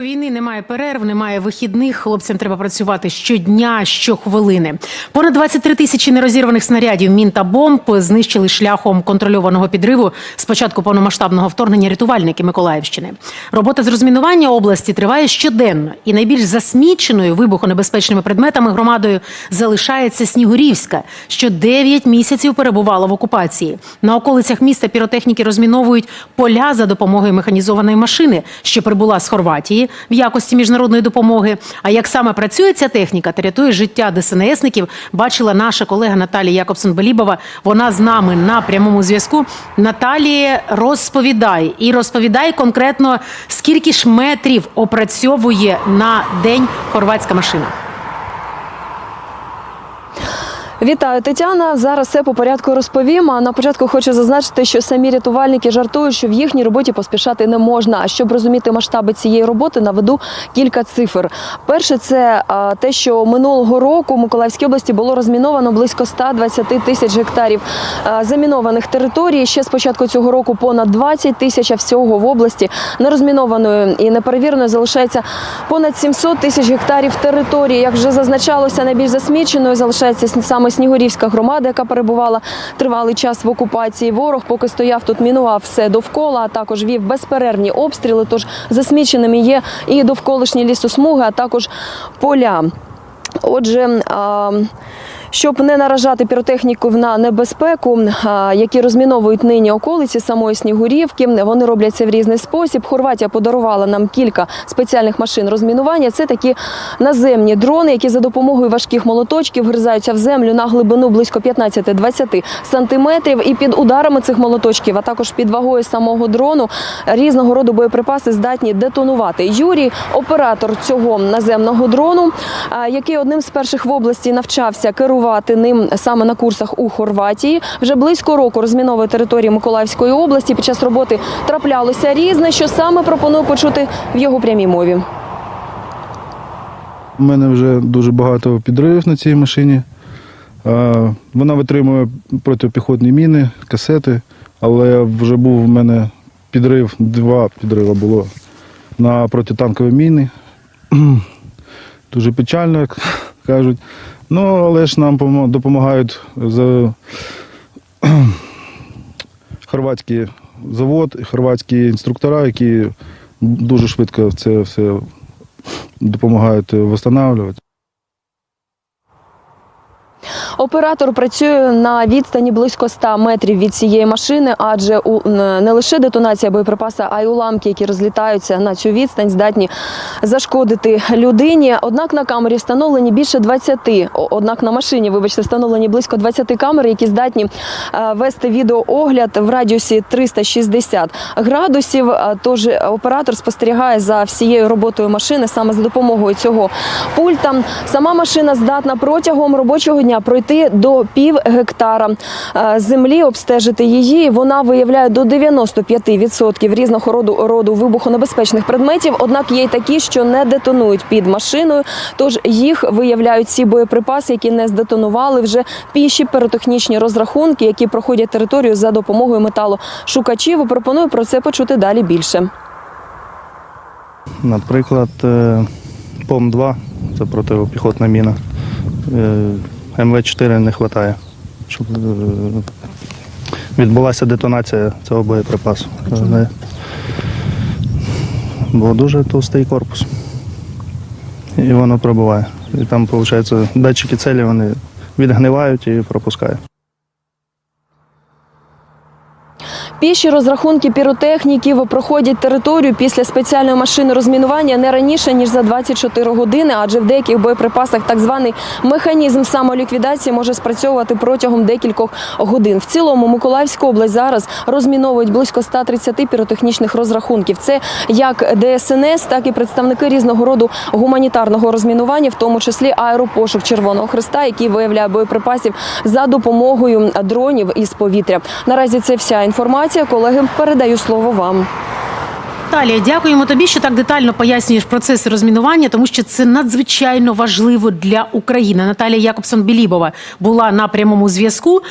Війни немає перерв, немає вихідних. Хлопцям треба працювати щодня, щохвилини. Понад 23 тисячі нерозірваних снарядів, мін та бомб знищили шляхом контрольованого підриву з початку повномасштабного вторгнення рятувальники Миколаївщини. Робота з розмінування області триває щоденно, і найбільш засміченою вибухонебезпечними предметами громадою залишається Снігурівська, що 9 місяців перебувала в окупації. На околицях міста піротехніки розміновують поля за допомогою механізованої машини, що прибула з Хорватії в якості міжнародної допомоги. А як саме працює ця техніка та рятує життя ДСНСників, бачила наша колега Наталія Якобсон-Белібова. Вона з нами на прямому зв'язку. Наталі розповідай і розповідай конкретно, скільки ж метрів опрацьовує на день хорватська машина. Вітаю, Тетяна. Зараз все по порядку розповім. А на початку хочу зазначити, що самі рятувальники жартують, що в їхній роботі поспішати не можна. А щоб розуміти масштаби цієї роботи, наведу кілька цифр. Перше, це те, що минулого року в Миколаївській області було розміновано близько 120 тисяч гектарів замінованих територій. Ще з початку цього року понад 20 тисяч а всього в області нерозмінованою і неперевіреною залишається понад 700 тисяч гектарів території. Як вже зазначалося, найбільш засміченою залишається саме Снігурівська громада, яка перебувала тривалий час в окупації. Ворог, поки стояв тут, мінував все довкола, а також вів безперервні обстріли. Тож засміченими є і довколишні лісосмуги, а також поля. Отже, а, щоб не наражати піротехніків на небезпеку, які розміновують нині околиці самої Снігурівки, вони роблять це в різний спосіб. Хорватія подарувала нам кілька спеціальних машин розмінування. Це такі наземні дрони, які за допомогою важких молоточків гризаються в землю на глибину близько 15-20 сантиметрів. І під ударами цих молоточків, а також під вагою самого дрону, різного роду боєприпаси здатні детонувати. Юрій, оператор цього наземного дрону, який одним з перших в області навчався керувати ним саме на курсах у Хорватії. Вже близько року розміновує території Миколаївської області. Під час роботи траплялося різне, що саме пропоную почути в його прямій мові. У мене вже дуже багато підривів на цій машині. Вона витримує протипіхотні міни, касети, але вже був в мене підрив, два підриви було на протитанкові міни. Дуже печально, як кажуть. Ну, але ж нам допомагають за хорватський завод, хорватські інструктора, які дуже швидко це все допомагають встановлювати. Оператор працює на відстані близько 100 метрів від цієї машини, адже у не лише детонація боєприпаса, а й уламки, які розлітаються на цю відстань, здатні зашкодити людині. Однак на камері встановлені більше 20, однак на машині, вибачте, встановлені близько 20 камер, які здатні е, вести відеоогляд в радіусі 360 градусів. Тож оператор спостерігає за всією роботою машини саме за допомогою цього пульта. Сама машина здатна протягом робочого дня пройти до пів гектара е, землі, обстежити її. Вона виявляє до 95% різного роду роду вибухонебезпечних предметів. Однак є й такі, що не детонують під машиною. Тож їх виявляють ці боєприпаси, які не здетонували вже піші піротехнічні розрахунки, які проходять територію за допомогою металошукачів. Пропоную про це почути далі більше. Наприклад, е, ПОМ-2 це протипіхотна міна. Е, МВ-4 не вистачає, щоб е, відбулася детонація цього боєприпасу. Бо дуже товстий корпус. І воно пробуває. І там, виходить, датчики целі вони відгнивають і пропускають. Піші розрахунки піротехніків проходять територію після спеціальної машини розмінування не раніше ніж за 24 години, адже в деяких боєприпасах так званий механізм самоліквідації може спрацьовувати протягом декількох годин. В цілому Миколаївську область зараз розміновують близько 130 піротехнічних розрахунків. Це як ДСНС, так і представники різного роду гуманітарного розмінування, в тому числі аеропошук Червоного Христа, який виявляє боєприпасів за допомогою дронів із повітря. Наразі це вся інформація. Колеги, передаю слово вам. Талія, дякуємо тобі, що так детально пояснюєш процеси розмінування, тому що це надзвичайно важливо для України. Наталія Якобсон Білібова була на прямому зв'язку.